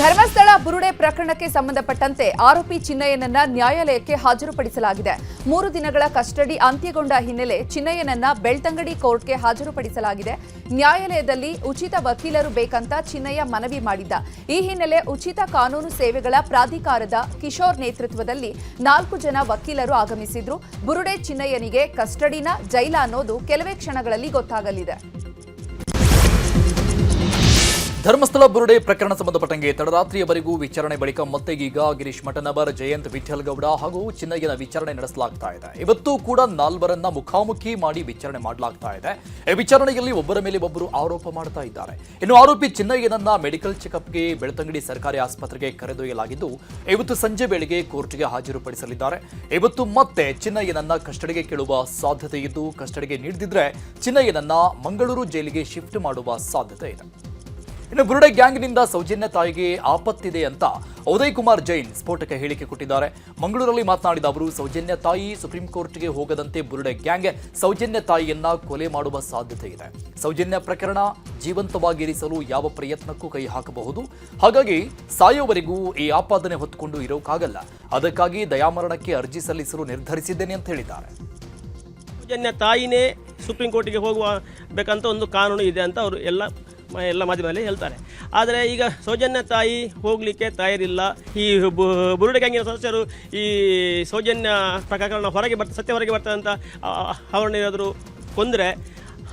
ಧರ್ಮಸ್ಥಳ ಬುರುಡೆ ಪ್ರಕರಣಕ್ಕೆ ಸಂಬಂಧಪಟ್ಟಂತೆ ಆರೋಪಿ ಚಿನ್ನಯ್ಯನನ್ನ ನ್ಯಾಯಾಲಯಕ್ಕೆ ಹಾಜರುಪಡಿಸಲಾಗಿದೆ. ಮೂರು ದಿನಗಳ ಕಸ್ಟಡಿ ಅಂತ್ಯಗೊಂಡ ಹಿನ್ನೆಲೆ ಚಿನ್ನಯ್ಯನನ್ನ ಬೆಳ್ತಂಗಡಿ ಕೋರ್ಟ್ಗೆ ಹಾಜರುಪಡಿಸಲಾಗಿದೆ. ನ್ಯಾಯಾಲಯದಲ್ಲಿ ಉಚಿತ ವಕೀಲರು ಬೇಕಂತ ಚಿನ್ನಯ್ಯ ಮನವಿ ಮಾಡಿದ್ದ. ಈ ಹಿನ್ನೆಲೆ ಉಚಿತ ಕಾನೂನು ಸೇವೆಗಳ ಪ್ರಾಧಿಕಾರದ ಕಿಶೋರ್ ನೇತೃತ್ವದಲ್ಲಿ ನಾಲ್ಕು ಜನ ವಕೀಲರು ಆಗಮಿಸಿದ್ರು. ಬುರುಡೆ ಚಿನ್ನಯ್ಯನಿಗೆ ಕಸ್ಟಡಿನ ಜೈಲ ಅನ್ನೋದು ಕೆಲವೇ ಕ್ಷಣಗಳಲ್ಲಿ ಗೊತ್ತಾಗಲಿದೆ. ಧರ್ಮಸ್ಥಳ ಬುರುಡೆ ಪ್ರಕರಣ ಸಂಬಂಧಪಟ್ಟಂಗೆ ತಡರಾತ್ರಿಯವರೆಗೂ ವಿಚಾರಣೆ ಬಳಿಕ ಮತ್ತೆ ಈಗ ಗಿರೀಶ್ ಮಠನವರ್ ಜಯಂತ್ ವಿಠಲ್ಗೌಡ ಹಾಗೂ ಚಿನ್ನಯ್ಯನ ವಿಚಾರಣೆ ನಡೆಸಲಾಗ್ತಾ ಇದೆ. ಇವತ್ತು ಕೂಡ ನಾಲ್ವರನ್ನ ಮುಖಾಮುಖಿ ಮಾಡಿ ವಿಚಾರಣೆ ಮಾಡಲಾಗ್ತಾ ಇದೆ. ಈ ವಿಚಾರಣೆಯಲ್ಲಿ ಒಬ್ಬರ ಮೇಲೆ ಒಬ್ಬರು ಆರೋಪ ಮಾಡ್ತಾ ಇದ್ದಾರೆ. ಇನ್ನು ಆರೋಪಿ ಚಿನ್ನಯ್ಯನನ್ನ ಮೆಡಿಕಲ್ ಚೆಕಪ್ಗೆ ಬೆಳ್ತಂಗಡಿ ಸರ್ಕಾರಿ ಆಸ್ಪತ್ರೆಗೆ ಕರೆದೊಯ್ಯಲಾಗಿದ್ದು, ಇವತ್ತು ಸಂಜೆ ವೇಳೆಗೆ ಕೋರ್ಟ್ಗೆ ಹಾಜರುಪಡಿಸಲಿದ್ದಾರೆ. ಇವತ್ತು ಮತ್ತೆ ಚಿನ್ನಯ್ಯನನ್ನ ಕಸ್ಟಡಿಗೆ ಕೇಳುವ ಸಾಧ್ಯತೆ ಇದ್ದು ಕಸ್ಟಡಿಗೆ ನೀಡದಿದ್ರೆ ಚಿನ್ನಯ್ಯನನ್ನ ಮಂಗಳೂರು ಜೈಲಿಗೆ ಶಿಫ್ಟ್ ಮಾಡುವ ಸಾಧ್ಯತೆ ಇದೆ. ಇನ್ನು ಬುರುಡೆ ಗ್ಯಾಂಗ್ನಿಂದ ಸೌಜನ್ಯ ತಾಯಿಗೆ ಆಪತ್ತಿದೆ ಅಂತ ಉದಯ್ ಕುಮಾರ್ ಜೈನ್ ಸ್ಫೋಟಕ ಹೇಳಿಕೆ ಕೊಟ್ಟಿದ್ದಾರೆ. ಮಂಗಳೂರಲ್ಲಿ ಮಾತನಾಡಿದ ಅವರು, ಸೌಜನ್ಯ ತಾಯಿ ಸುಪ್ರೀಂ ಕೋರ್ಟ್ಗೆ ಹೋಗದಂತೆ ಬುರುಡೆ ಗ್ಯಾಂಗ್ ಸೌಜನ್ಯ ತಾಯಿಯನ್ನ ಕೊಲೆ ಮಾಡುವ ಸಾಧ್ಯತೆ ಇದೆ. ಸೌಜನ್ಯ ಪ್ರಕರಣ ಜೀವಂತವಾಗಿರಿಸಲು ಯಾವ ಪ್ರಯತ್ನಕ್ಕೂ ಕೈ ಹಾಕಬಹುದು. ಹಾಗಾಗಿ ಸಾಯೋವರೆಗೂ ಈ ಆಪಾದನೆ ಹೊತ್ತುಕೊಂಡು ಇರೋಕ್ಕಾಗಲ್ಲ ಅದಕ್ಕಾಗಿ ದಯಾಮರಣಕ್ಕೆ ಅರ್ಜಿ ಸಲ್ಲಿಸಲು ನಿರ್ಧರಿಸಿದ್ದೇನೆ ಅಂತ ಹೇಳಿದ್ದಾರೆ. ಸೌಜನ್ಯ ತಾಯಿನೇ ಸುಪ್ರೀಂ ಕೋರ್ಟ್ಗೆ ಹೋಗುವ ಬೇಕಂತ ಒಂದು ಕಾನೂನು ಇದೆ ಅಂತ ಅವರು ಎಲ್ಲ ಎಲ್ಲ ಮಾಧ್ಯಮದಲ್ಲಿ ಹೇಳ್ತಾರೆ. ಆದರೆ ಈಗ ಸೌಜನ್ಯ ತಾಯಿ ಹೋಗಲಿಕ್ಕೆ ತಯಾರಿಲ್ಲ. ಈ ಬುರುಡೆ ಗ್ಯಾಂಗಿನ ಸದಸ್ಯರು ಈ ಸೌಜನ್ಯ ಪ್ರಕರಣ ಹೊರಗೆ ಬರ್ತ, ಸತ್ಯ ಹೊರಗೆ ಬರ್ತದೆ ಅಂತ ಅವರನ್ನ ಏನಾದರೂ ಕೊಂದರೆ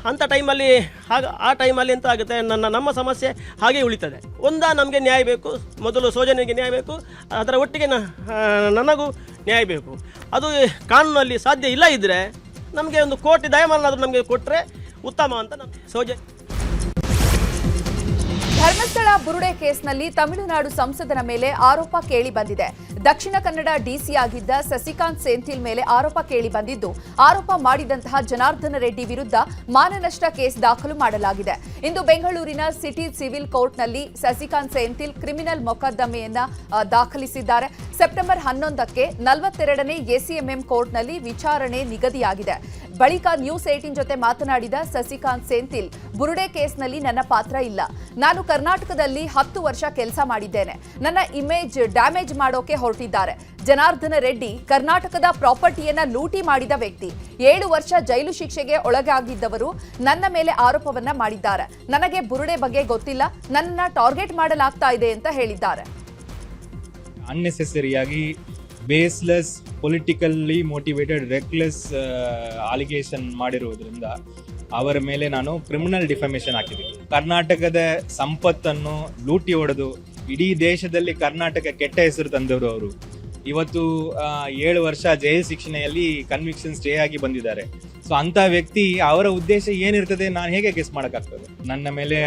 ಅಂಥ ಟೈಮಲ್ಲಿ ಹಾಗ, ಆ ಟೈಮಲ್ಲಿ ಎಂತ ಆಗುತ್ತೆ? ನನ್ನ, ನಮ್ಮ ಸಮಸ್ಯೆ ಹಾಗೆ ಉಳಿತದೆ. ಒಂದ ನಮಗೆ ನ್ಯಾಯ ಬೇಕು. ಮೊದಲು ಸೌಜನ್ಯಗೆ ನ್ಯಾಯ ಬೇಕು. ಅದರ ಒಟ್ಟಿಗೆ ನನಗೂ ನ್ಯಾಯ ಬೇಕು. ಅದು ಕಾನೂನಲ್ಲಿ ಸಾಧ್ಯ ಇಲ್ಲ ಇದ್ದರೆ ನಮಗೆ ಒಂದು ಕೋಟಿ ದಯಮಾನಾದರೂ ನಮಗೆ ಕೊಟ್ಟರೆ ಉತ್ತಮ ಅಂತ ನಾನು ಸೌಜನ್ಯ ಧರ್ಮಸ್ಥಳ ಬುರುಡೆ ಕೇಸ್ನಲ್ಲಿ ತಮಿಳುನಾಡು ಸಂಸದನ ಮೇಲೆ ಆರೋಪ ಕೇಳಿ ಬಂದಿದೆ. ದಕ್ಷಿಣ ಕನ್ನಡ ಡಿಸಿ ಆಗಿದ್ದ ಸಸಿಕಾಂತ್ ಸೆಂಥಿಲ್ ಮೇಲೆ ಆರೋಪ ಕೇಳಿ ಬಂದಿದ್ದು, ಆರೋಪ ಮಾಡಿದಂತಹ ಜನಾರ್ದನ ರೆಡ್ಡಿ ವಿರುದ್ಧ ಮಾನನಷ್ಟ ಕೇಸ್ ದಾಖಲು ಮಾಡಲಾಗಿದೆ. ಇಂದು ಬೆಂಗಳೂರಿನ ಸಿಟಿ ಸಿವಿಲ್ ಕೋರ್ಟ್ನಲ್ಲಿ ಸಸಿಕಾಂತ್ ಸೆಂಥಿಲ್ ಕ್ರಿಮಿನಲ್ ಮೊಕದ್ದಮೆಯನ್ನ ದಾಖಲಿಸಿದ್ದಾರೆ. ಸೆಪ್ಟೆಂಬರ್ ಹನ್ನೊಂದಕ್ಕೆ ನಲವತ್ತೆರಡನೇ ಎಸಿಎಂಎಂ ಕೋರ್ಟ್ನಲ್ಲಿ ವಿಚಾರಣೆ ನಿಗದಿಯಾಗಿದೆ. ಬಳಿಕ ನ್ಯೂಸ್ ಏಟಿನ್ ಜೊತೆ ಮಾತನಾಡಿದ ಸಸಿಕಾಂತ್ ಸೆಂಥಿಲ್, ಬುರುಡೆ ಕೇಸ್ನಲ್ಲಿ ನನ್ನ ಪಾತ್ರ ಇಲ್ಲ. ನಾನು ಕರ್ನಾಟಕದಲ್ಲಿ ಹತ್ತು ವರ್ಷ ಕೆಲಸ ಮಾಡಿದ್ದೇನೆ. ನನ್ನ ಇಮೇಜ್ ಡ್ಯಾಮೇಜ್ ಮಾಡೋಕೆ ಹೊರಟಿದ್ದಾರೆ. ಜನಾರ್ದನ ರೆಡ್ಡಿ ಕರ್ನಾಟಕದ ಪ್ರಾಪರ್ಟಿಯನ್ನ ಲೂಟಿ ಮಾಡಿದ ವ್ಯಕ್ತಿ. ಏಳು ವರ್ಷ ಜೈಲು ಶಿಕ್ಷೆಗೆ ಒಳಗಾಗಿದ್ದವರು ನನ್ನ ಮೇಲೆ ಆರೋಪವನ್ನ ಮಾಡಿದ್ದಾರೆ. ನನಗೆ ಬುರುಡೆ ಬಗ್ಗೆ ಗೊತ್ತಿಲ್ಲ. ನನ್ನ ಟಾರ್ಗೆಟ್ ಮಾಡಲಾಗ್ತಾ ಇದೆ ಅಂತ ಹೇಳಿದ್ದಾರೆ. ಅನ್ನೆಸೆಸರಿಯಾಗಿ baseless politically motivated reckless allegation ಮಾಡಿರುವುದರಿಂದ ಅವರ ಮೇಲೆ ನಾನು ಕ್ರಿಮಿನಲ್ ಡಿಫಮೇಷನ್ ಹಾಕಿದ್ದೀನಿ ಕರ್ನಾಟಕದ ಸಂಪತ್ತನ್ನು ಲೂಟಿ ಹೊಡೆದು ಇಡೀ ದೇಶದಲ್ಲಿ ಕರ್ನಾಟಕ ಕೆಟ್ಟ ಹೆಸರು ತಂದವರು ಅವರು. ಇವತ್ತು ಏಳು ವರ್ಷ ಜೈಲು ಶಿಕ್ಷಣೆಯಲ್ಲಿ ಕನ್ವಿಕ್ಷನ್ ಸ್ಟೇ ಆಗಿ ಬಂದಿದ್ದಾರೆ. ಸೊ ಅಂತ ವ್ಯಕ್ತಿ ಅವರ ಉದ್ದೇಶ ಏನಿರ್ತದೆ ನಾನು ಹೇಗೆ ಗೆಸ್ ಮಾಡೋಕ್ಕಾಗ್ತದೆ? ನನ್ನ ಮೇಲೆ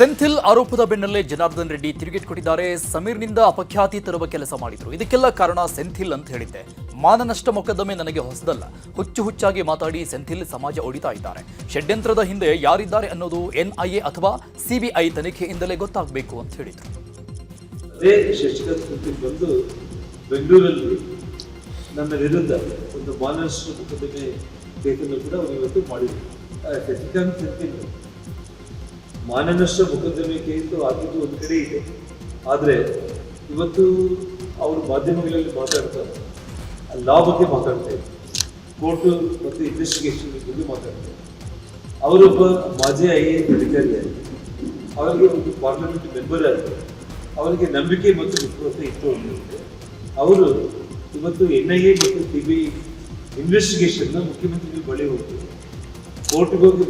ಸೆಂಥಿಲ್ ಆರೋಪದ ಬೆನ್ನಲ್ಲೇ ಜನಾರ್ದನ್ ರೆಡ್ಡಿ ತಿರುಗೇಟ್ ಕೊಟ್ಟಿದ್ದಾರೆ ಸಮೀರ್ನಿಂದ ಅಪಖ್ಯಾತಿ ತರುವ ಕೆಲಸ ಮಾಡಿದ್ರು. ಇದಕ್ಕೆಲ್ಲ ಕಾರಣ ಸೆಂಥಿಲ್ ಅಂತ ಹೇಳಿದ್ದೆ. ಮಾನನಷ್ಟ ಮೊಕದ್ದಮೆ ನನಗೆ ಹೊಸದಲ್ಲ. ಹುಚ್ಚು ಹುಚ್ಚಾಗಿ ಮಾತಾಡಿ ಸೆಂಥಿಲ್ ಸಮಾಜ ಒಡಿತಾ ಇದ್ದಾರೆ. ಷಡ್ಯಂತ್ರದ ಹಿಂದೆ ಯಾರಿದ್ದಾರೆ ಅನ್ನೋದು ಎನ್ಐಎ ಅಥವಾ ಸಿಬಿಐ ತನಿಖೆಯಿಂದಲೇ ಗೊತ್ತಾಗಬೇಕು ಅಂತ ಹೇಳಿದ್ರು. ಬೆಂಗಳೂರಲ್ಲಿ ಮಾನನಷ್ಟ ಮೊಕದ್ದಮೆ ಇತ್ತು ಆಗಿದ್ದು ಒಂದು ಕಡೆ ಇದೆ. ಆದರೆ ಇವತ್ತು ಅವರು ಮಾಧ್ಯಮಗಳಲ್ಲಿ ಮಾತಾಡ್ತಾರೆ. ಲಾ ಬಗ್ಗೆ ಮಾತಾಡ್ತಾ ಇದ್ದಾರೆ. ಕೋರ್ಟು ಮತ್ತು ಇನ್ವೆಸ್ಟಿಗೇಷನ್ ಬಗ್ಗೆ ಮಾತಾಡ್ತಾರೆ. ಅವರೊಬ್ಬ ಮಾಜಿ ಐ ಎ ಎಸ್ ಅಧಿಕಾರಿಯಾಗಿ ಅವರಿಗೆ ಒಂದು ಪಾರ್ಲಿಮೆಂಟ್ ಮೆಂಬರ್ ಆಗಿ, ಅವರಿಗೆ ನಂಬಿಕೆ ಮತ್ತು ವಿಶ್ವಾಸ ಇತ್ತು ಅನ್ನೋದು ಅವರು ಇವತ್ತು ಎನ್ ಐ ಎ ಮತ್ತು ಸಿ ಬಿ ಐ ಇನ್ವೆಸ್ಟಿಗೇಷನ್ನ ಮುಖ್ಯಮಂತ್ರಿಗಳ ಬಳಿ ಹೋಗಿ, ಕೋರ್ಟ್ಗೆ ಹೋಗಿ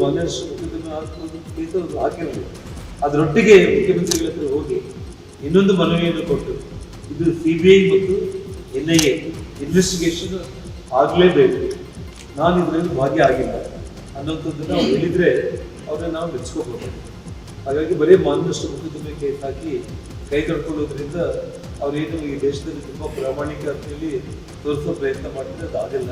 ಅವರು ಹಾಕಿರಬೇಕು ಅದರೊಟ್ಟಿಗೆ ಮುಖ್ಯಮಂತ್ರಿಗಳ ಹತ್ರ ಹೋಗಿ ಇನ್ನೊಂದು ಮನವಿಯನ್ನು ಕೊಟ್ಟು ಇದು ಸಿ ಬಿ ಐ ಮತ್ತು ಎನ್ ಐ ಎ ಇನ್ವೆಸ್ಟಿಗೇಷನ್ ಆಗಲೇಬೇಕು. ನಾನು ಇದರಲ್ಲಿ ಭಾಗಿಯಾಗಿಲ್ಲ ಅನ್ನೋಂಥದ್ದನ್ನು ನಾವು ಹೇಳಿದರೆ ಅವ್ರನ್ನ ನಾವು ಮೆಚ್ಕೋಬಹುದು ಹಾಗಾಗಿ ಬರೀ ಮಾನ್ಯಷ್ಟು ಮುಖ್ಯಮಂತ್ರಿ ಕೇಸ್ ಹಾಕಿ ಕೈ ತೊಡ್ಕೊಳ್ಳೋದ್ರಿಂದ ಅವರೇನು ಈ ದೇಶದಲ್ಲಿ ತುಂಬಾ ಪ್ರಾಮಾಣಿಕ ಅಂತೇಳಿ ತೋರಿಸೋ ಪ್ರಯತ್ನ ಮಾಡಿದ್ರೆ ಅದಾಗಲ್ಲ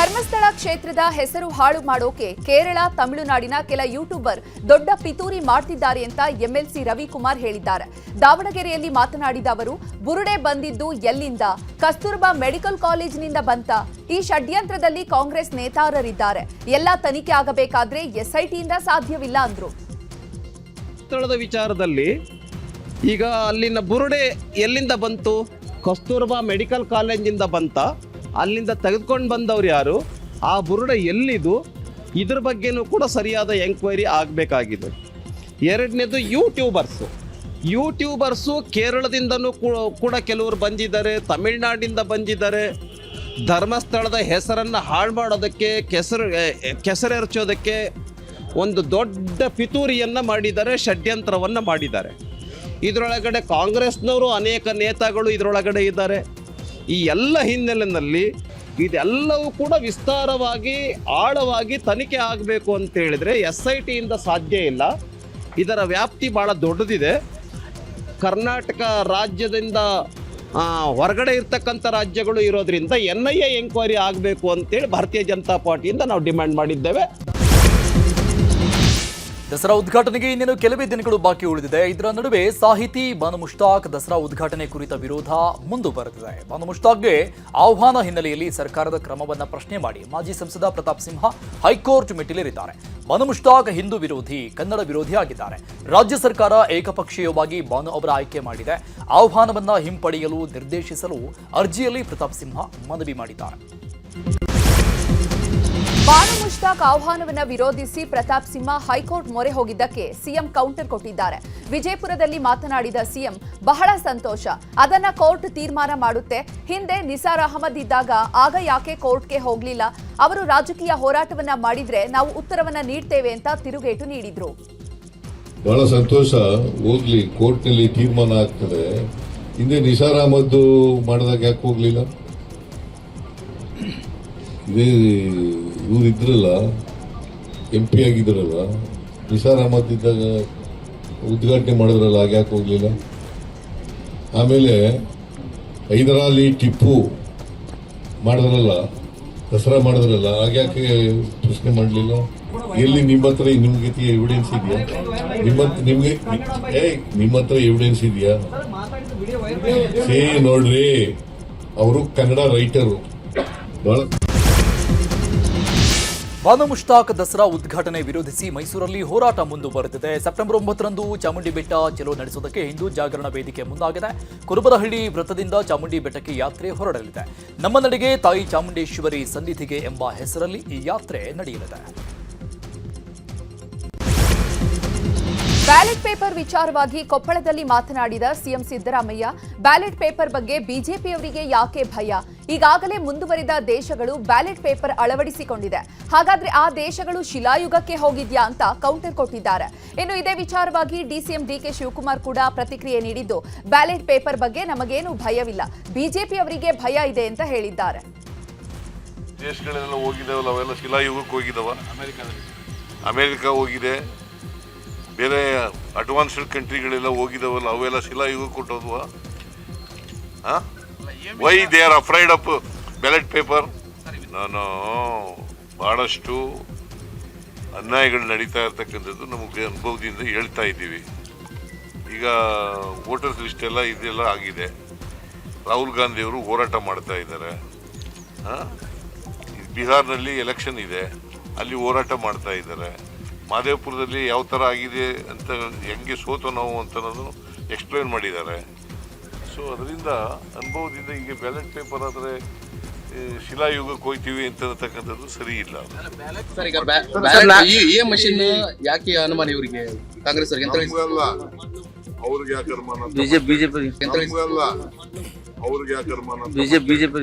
ಧರ್ಮಸ್ಥಳ ಕ್ಷೇತ್ರದ ಹೆಸರು ಹಾಳು ಮಾಡೋಕೆ ಕೇರಳ, ತಮಿಳುನಾಡಿನ ಕೆಲ ಯೂಟ್ಯೂಬರ್ ದೊಡ್ಡ ಪಿತೂರಿ ಮಾಡ್ತಿದ್ದಾರೆ ಅಂತ ಎಂಎಲ್ಸಿ ರವಿಕುಮಾರ್ ಹೇಳಿದ್ದಾರೆ. ದಾವಣಗೆರೆಯಲ್ಲಿ ಮಾತನಾಡಿದ ಅವರು, ಬುರುಡೆ ಬಂದಿದ್ದು ಎಲ್ಲಿಂದ? ಕಸ್ತೂರ್ಬಾ ಮೆಡಿಕಲ್ ಕಾಲೇಜಿನಿಂದ ಬಂತ? ಈ ಷಡ್ಯಂತ್ರದಲ್ಲಿ ಕಾಂಗ್ರೆಸ್ ನೇತಾರರಿದ್ದಾರೆ. ಎಲ್ಲ ತನಿಖೆ ಆಗಬೇಕಾದ್ರೆ ಎಸ್ಐಟಿಯಿಂದ ಸಾಧ್ಯವಿಲ್ಲ ಅಂದ್ರು. ಸ್ಥಳದ ವಿಚಾರದಲ್ಲಿ ಈಗ ಅಲ್ಲಿನ ಬುರುಡೆ ಎಲ್ಲಿಂದ ಬಂತು? ಕಸ್ತೂರ್ಬಾ ಮೆಡಿಕಲ್ ಕಾಲೇಜಿಂದ ಬಂತ? ಅಲ್ಲಿಂದ ತೆಗೆದುಕೊಂಡು ಬಂದವ್ರು ಯಾರು? ಆ ಬುರುಡೆ ಎಲ್ಲಿದು? ಇದ್ರ ಬಗ್ಗೆನೂ ಕೂಡ ಸರಿಯಾದ ಎಂಕ್ವೈರಿ ಆಗಬೇಕಾಗಿದೆ. ಎರಡನೇದು ಯೂಟ್ಯೂಬರ್ಸು ಯೂಟ್ಯೂಬರ್ಸು ಕೇರಳದಿಂದನೂ ಕೂಡ ಕೆಲವರು ಬಂದಿದ್ದಾರೆ, ತಮಿಳ್ನಾಡಿಂದ ಬಂದಿದ್ದಾರೆ. ಧರ್ಮಸ್ಥಳದ ಹೆಸರನ್ನು ಹಾಳು ಮಾಡೋದಕ್ಕೆ, ಕೆಸರು ಕೆಸರೆರಚೋದಕ್ಕೆ ಒಂದು ದೊಡ್ಡ ಪಿತೂರಿಯನ್ನು ಮಾಡಿದ್ದಾರೆ, ಷಡ್ಯಂತ್ರವನ್ನು ಮಾಡಿದ್ದಾರೆ. ಇದರೊಳಗಡೆ ಕಾಂಗ್ರೆಸ್ನವರು ಅನೇಕ ನೇತಾಗಳು ಇದರೊಳಗಡೆ ಇದ್ದಾರೆ. ಈ ಎಲ್ಲ ಹಿನ್ನೆಲೆಯಲ್ಲಿ ಇದೆಲ್ಲವೂ ಕೂಡ ವಿಸ್ತಾರವಾಗಿ, ಆಳವಾಗಿ ತನಿಖೆ ಆಗಬೇಕು ಅಂತ ಹೇಳಿದ್ರೆ ಎಸ್ ಐ ಟಿಯಿಂದ ಸಾಧ್ಯ ಇಲ್ಲ. ಇದರ ವ್ಯಾಪ್ತಿ ಭಾಳ ದೊಡ್ಡದಿದೆ. ಕರ್ನಾಟಕ ರಾಜ್ಯದಿಂದ ಹೊರಗಡೆ ಇರ್ತಕ್ಕಂಥ ರಾಜ್ಯಗಳು ಇರೋದ್ರಿಂದ ಎನ್ ಐ ಎ ಎಂಕ್ವೈರಿ ಆಗಬೇಕು ಅಂತೇಳಿ ಭಾರತೀಯ ಜನತಾ ಪಾರ್ಟಿಯಿಂದ ನಾವು ಡಿಮ್ಯಾಂಡ್ ಮಾಡಿದ್ದೇವೆ. ದಸರಾ ಉದ್ಘಾಟನೆಗೆ ಇನ್ನೇನು ಕೆಲವೇ ದಿನಗಳು ಬಾಕಿ ಉಳಿದಿದೆ. ಇದರ ನಡುವೆ ಸಾಹಿತಿ ಬಾನು ಮುಷ್ತಾಕ್ ದಸರಾ ಉದ್ಘಾಟನೆ ಕುರಿತ ವಿರೋಧ ಮುಂದುವರೆದಿದೆ. ಬಾನು ಮುಷ್ತಾಕ್ಗೆ ಆಹ್ವಾನ ಹಿನ್ನೆಲೆಯಲ್ಲಿ ಸರ್ಕಾರದ ಕ್ರಮವನ್ನು ಪ್ರಶ್ನೆ ಮಾಡಿ ಮಾಜಿ ಸಂಸದ ಪ್ರತಾಪ್ ಸಿಂಹ ಹೈಕೋರ್ಟ್ ಮೆಟ್ಟಿಲೇರಿದ್ದಾರೆ. ಬಾನು ಮುಷ್ತಾಕ್ ಹಿಂದೂ ವಿರೋಧಿ, ಕನ್ನಡ ವಿರೋಧಿ ಆಗಿದ್ದಾರೆ. ರಾಜ್ಯ ಸರ್ಕಾರ ಏಕಪಕ್ಷೀಯವಾಗಿ ಬಾನು ಅವರ ಆಯ್ಕೆ ಮಾಡಿದೆ. ಆಹ್ವಾನವನ್ನು ಹಿಂಪಡೆಯಲು ನಿರ್ದೇಶಿಸಲು ಅರ್ಜಿಯಲ್ಲಿ ಪ್ರತಾಪ್ ಸಿಂಹ ಮನವಿ ಮಾಡಿದ್ದಾರೆ. ಬಾನು ಮುಷ್ತಾಕ್ ಆಹ್ವಾನವನ್ನು ವಿರೋಧಿಸಿ ಪ್ರತಾಪ್ ಸಿಂಹ ಹೈಕೋರ್ಟ್ ಮೊರೆ ಹೋಗಿದ್ದಕ್ಕೆ ಸಿಎಂ ಕೌಂಟರ್ ಕೊಟ್ಟಿದ್ದಾರೆ. ವಿಜಯಪುರದಲ್ಲಿ ಮಾತನಾಡಿದ ಸಿಎಂ, ಬಹಳ ಸಂತೋಷ. ಅದನ್ನ ಕೋರ್ಟ್ ತೀರ್ಮಾನ ಮಾಡುತ್ತೆ. ಹಿಂದೆ ನಿಸಾರ್ ಅಹಮದ್ ಇದ್ದಾಗ ಆಗ ಯಾಕೆ ಕೋರ್ಟ್ಗೆ ಹೋಗ್ಲಿಲ್ಲ? ಅವರು ರಾಜಕೀಯ ಹೋರಾಟವನ್ನ ಮಾಡಿದ್ರೆ ನಾವು ಉತ್ತರವನ್ನ ನೀಡ್ತೇವೆ ಅಂತ ತಿರುಗೇಟು ನೀಡಿದ್ರು. ಬಹಳ ಸಂತೋಷ. ಹೋಗ್ಲಿ, ಕೋರ್ಟ್ನಲ್ಲಿ ತೀರ್ಮಾನ ಆಗ್ತದೆ. ಹಿಂದೆ ನಿಸಾರ್ ಅಹಮದ್ ಮಾಡಿದಾಗ ಯಾಕೆ ಹೋಗ್ಲಿಲ್ಲ? ಇದೇ ಇವ್ರು ಇದ್ರಲ್ಲ ಎಂ ಪಿ ಆಗಿದ್ರಲ್ಲ ನಿಸಾರ್ ಅಹಮದ್ ಇದ್ದಾಗ ಉದ್ಘಾಟನೆ ಮಾಡಿದ್ರಲ್ಲ ಹಾಗೆ ಯಾಕೆ ಹೋಗಲಿಲ್ಲ? ಆಮೇಲೆ ಹೈದರಾಲಿ ಟಿಪ್ಪು ಮಾಡಿದ್ರಲ್ಲ ದಸರಾ ಮಾಡಿದ್ರಲ್ಲ ಹಾಗೆ ಯಾಕೆ ಪ್ರಶ್ನೆ ಮಾಡಲಿಲ್ಲ? ಎಲ್ಲಿ ನಿಮ್ಮ ಹತ್ರ ನಿಮ್ಗೆ ಎವಿಡೆನ್ಸ್ ಇದೆಯಾ? ನಿಮ್ಮ ನಿಮ್ಗೆ ಏ ನಿಮ್ಮ ಹತ್ರ ಎವಿಡೆನ್ಸ್ ಇದೆಯಾ? ಸೇ ನೋಡ್ರಿ ಅವರು ಕನ್ನಡ ರೈಟರು ಬಹಳ ಬಾನು ಮುಷ್ತಾಕ್ ದಸರಾ ಉದ್ಘಾಟನೆ ವಿರೋಧಿಸಿ ಮೈಸೂರಲ್ಲಿ ಹೋರಾಟ ಮುಂದುವರೆದಿದೆ. ಸೆಪ್ಟೆಂಬರ್ ಒಂಬತ್ತರಂದು ಚಾಮುಂಡಿ ಬೆಟ್ಟ ಚಲೋ ನಡೆಸುವುದಕ್ಕೆ ಹಿಂದೂ ಜಾಗರಣ ವೇದಿಕೆ ಮುಂದಾಗಿದೆ. ಕುರುಬರಹಳ್ಳಿ ವೃತ್ತದಿಂದ ಚಾಮುಂಡಿ ಬೆಟ್ಟಕ್ಕೆ ಯಾತ್ರೆ ಹೊರಡಲಿದೆ. ನಮ್ಮ ನಡೆಗೆ ತಾಯಿ ಚಾಮುಂಡೇಶ್ವರಿ ಸನ್ನಿಧಿಗೆ ಎಂಬ ಹೆಸರಲ್ಲಿ ಈ ಯಾತ್ರೆ ನಡೆಯಲಿದೆ. ಬ್ಯಾಲೆಟ್ ಪೇಪರ್ ವಿಚಾರವಾಗಿ ಕೊಪ್ಪಳದಲ್ಲಿ ಮಾತನಾಡಿದ ಸಿಎಂ ಸಿದ್ದರಾಮಯ್ಯ, ಬ್ಯಾಲೆಟ್ ಪೇಪರ್ ಬಗ್ಗೆ ಬಿಜೆಪಿಯವರಿಗೆ ಯಾಕೆ ಭಯ? ಈಗಾಗಲೇ ಮುಂದುವರಿದ ದೇಶಗಳು ಬ್ಯಾಲೆಟ್ ಪೇಪರ್ ಅಳವಡಿಸಿಕೊಂಡಿದೆ. ಹಾಗಾದ್ರೆ ಆ ದೇಶಗಳು ಶಿಲಾಯುಗಕ್ಕೆ ಹೋಗಿದ್ಯಾ ಅಂತ ಕೌಂಟರ್ ಕೊಟ್ಟಿದ್ದಾರೆ. ಇನ್ನು ಇದೇ ವಿಚಾರವಾಗಿ ಡಿಸಿಎಂ ಡಿಕೆ ಶಿವಕುಮಾರ್ ಕೂಡ ಪ್ರತಿಕ್ರಿಯೆ ನೀಡಿದ್ದು, ಬ್ಯಾಲೆಟ್ ಪೇಪರ್ ಬಗ್ಗೆ ನಮಗೇನು ಭಯವಿಲ್ಲ. ಬಿಜೆಪಿಯವರಿಗೆ ಭಯ ಇದೆ ಅಂತ ಹೇಳಿದ್ದಾರೆ. ದೇಶಗಳೆಲ್ಲ ಅವೆಲ್ಲ ಶಿಲಾಯುಗಕ್ಕೆ ಹೋಗಿದಾವ ಅಮೆರಿಕ ಹೋಗಿದೆ. ಬೇರೆ ಅಡ್ವಾನ್ಸ್ಡ್ ಕಂಟ್ರಿಗಳೆಲ್ಲ ಹೋಗಿದವಲ್ಲ, ಅವೆಲ್ಲ ಶಿಲಾಯುಗಕ್ಕೆ ಕೊಟ್ಟೋದ್ವ? Why they are afraid of ballot paper ನಾನು ಭಾಳಷ್ಟು ಅನ್ಯಾಯಗಳು ನಡೀತಾ ಇರ್ತಕ್ಕಂಥದ್ದು ನಮಗೆ ಅನುಭವದಿಂದ ಹೇಳ್ತಾ ಇದ್ದೀವಿ. ಈಗ ವೋಟರ್ಸ್ ಲಿಸ್ಟ್ ಎಲ್ಲ ಇದೆಲ್ಲ ಆಗಿದೆ. ರಾಹುಲ್ ಗಾಂಧಿಯವರು ಹೋರಾಟ ಮಾಡ್ತಾ ಇದ್ದಾರೆ? ಬಿಹಾರ್ನಲ್ಲಿ ಎಲೆಕ್ಷನ್ ಇದೆ. ಅಲ್ಲಿ ಹೋರಾಟ ಮಾಡ್ತಾ ಇದ್ದಾರೆ. ಮಾದೇವಪುರದಲ್ಲಿ ಯಾವ ಥರ ಆಗಿದೆ ಅಂತ ಹೆಂಗೆ ಸೋತು ನಾವು ಅಂತ ಅನ್ನೋದು ಎಕ್ಸ್ಪ್ಲೈನ್ ಮಾಡಿದ್ದಾರೆ. ಸೊ ಅದರಿಂದ ಅನುಭವದಿಂದ ಈಗ ಬ್ಯಾಲೆಟ್ ಪೇಪರ್ ಆದರೆ ಶಿಲಾಯುಗಕ್ಕೆ ಹೋಗ್ತೀವಿ ಅಂತ ಅನ್ನತಕ್ಕಂಥದ್ದು ಸರಿ ಇಲ್ಲ. ಸರ್ ಈಗ ಬ್ಯಾ- ಬ್ಯಾಲೆಟ್ ಈ ಈ ಮಷಿನ್ ಯಾಕೆ ಅನುಮಾನ ಇವರಿಗೆ? ಕಾಂಗ್ರೆಸ್ ಅವರಿಗೆ ಯಾಕೆ ಅನುಮಾನ ಬಿಜೆಪಿ ಅವ್ರಿಗೆ. ಯಾಕೆ ಅನುಮಾನ ಬಿಜೆಪಿ ಬಿಜೆಪಿ